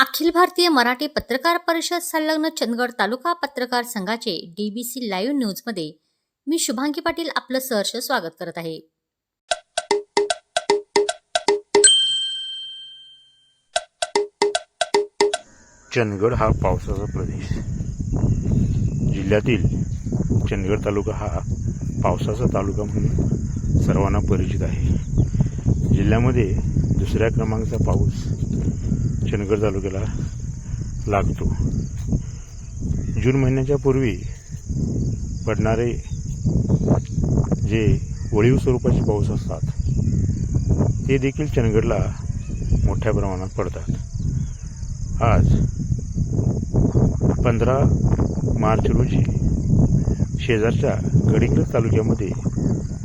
अखिल भारतीय मराठी पत्रकार परिषद संलग्न चंदगड तालुका पत्रकार संघाचे डीबीसी लाईव्ह न्यूजमध्ये मी शुभांगी पाटील आपलं सहर्ष स्वागत करत आहे. चंदगड हा पावसाचा प्रदेश. जिल्ह्यातील चंदगड तालुका हा पावसाचा तालुका म्हणून सर्वांना परिचित आहे. जिल्ह्यामध्ये दुसऱ्या क्रमांकाचा पाऊस चंदगड तालुक्याला लागतो. जून महिन्याच्या पूर्वी पडणारे जे वळीव स्वरूपाचे पाऊस असतात ते देखील चंदगडला मोठ्या प्रमाणात पडतात. आज पंधरा मार्च रोजी शेजारच्या गडिंग्लज तालुक्यामध्ये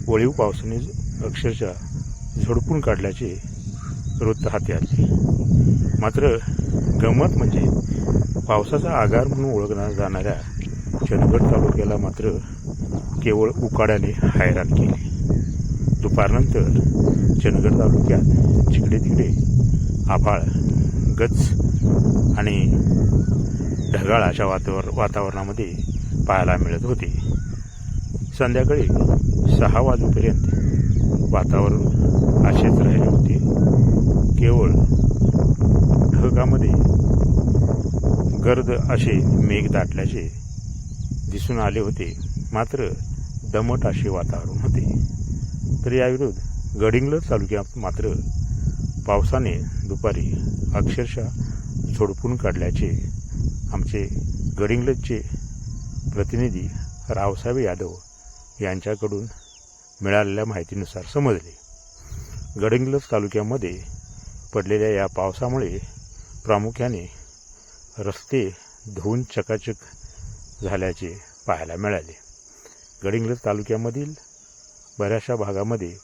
वळीव पावसाने अक्षरशः झोडपून काढल्याचे वृत्त हाती आले. मात्र गंमत म्हणजे पावसाचा आगार म्हणून ओळखल्या जाणाऱ्या चंदगड तालुक्याला मात्र केवळ उकाड्याने हैराण केले. दुपारनंतर चंदगड तालुक्यात जिकडे तिकडे आभाळ गच आणि ढगाळ अशा वातावर वातावरणामध्ये पाहायला मिळत होते. संध्याकाळी सहा वाजेपर्यंत वातावरण असेच राहिले होते. केवळ निसर्गामध्ये गर्द असे मेघ दाटल्याचे दिसून आले होते. मात्र दमट असे वातावरण होते. तर याविरुद्ध गडिंग्लज तालुक्यात मात्र पावसाने दुपारी अक्षरशः झोडपून काढल्याचे आमचे गडिंग्लजचे प्रतिनिधी रावसाहेब यादव यांच्याकडून मिळालेल्या माहितीनुसार समजले. गडिंग्लज तालुक्यामध्ये पडलेल्या या पावसामुळे प्रामुख्याने रस्ते धुवून चकाचक झाल्याचे पाहायला मिळाले. गडिंग्लज तालुक्यामधील बऱ्याचशा भागामध्ये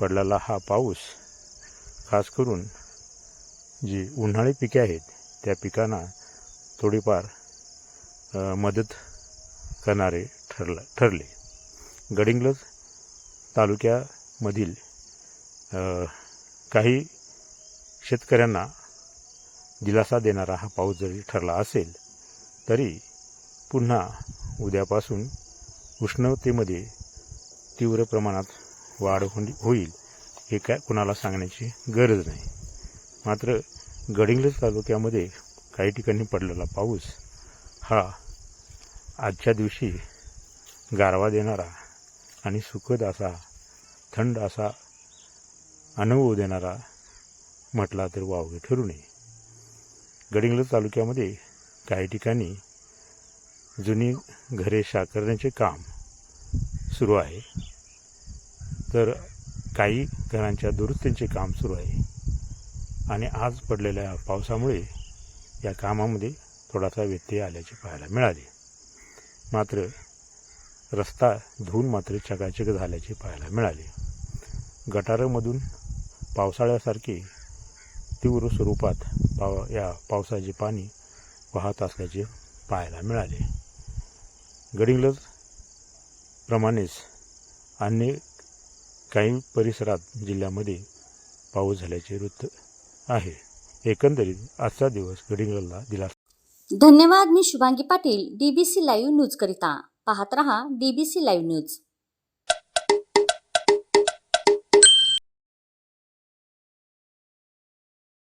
पडलेला हा पाऊस खास करून जी उन्हाळी पिके आहेत त्या पिकांना थोडीफार मदत करणारे ठरलं ठरले. गडिंग्लज तालुक्यामधील काही शेतकऱ्यांना दिलासा देणारा हा पाऊस जरी ठरला असेल तरी पुन्हा उद्यापासून उष्णतेमध्ये तीव्र प्रमाणात वाढ होईल होईल हे काय कुणाला सांगण्याची गरज नाही. मात्र गडिंग्लज तालुक्यामध्ये काही ठिकाणी पडलेला पाऊस हा आजच्या दिवशी गारवा देणारा आणि सुखद असा थंड असा अनुभव देणारा म्हटला तर वावगे ठरू नये. गडिंग्लज तालुक्यामध्ये काही ठिकाणी जुनी घरे साकारण्याचे काम सुरू आहे. तर काही घरांच्या दुरुस्तींचे काम सुरू आहे. आणि आज पडलेल्या पावसामुळे या कामामध्ये थोडासा व्यत्यय आल्याचे पाहायला मिळाले. मात्र रस्ता धुवून मात्र चकाचक झाल्याचे पाहायला मिळाले. गटारमधून पावसाळ्यासारखी तीव्र स्वरूपात पाव या पावसाचे पाणी वाहत असल्याचे पाहायला मिळाले. गडिंग्लज प्रमाणेच अन्य काही परिसरात जिल्ह्यामध्ये पाऊस झाल्याचे वृत्त आहे. एकंदरीत आजचा दिवस गडिंग्लजला दिला धन्यवाद मी Shubhangi Patil DBC live news करिता. पाहत रहा डीबीसी लाईव्ह न्यूज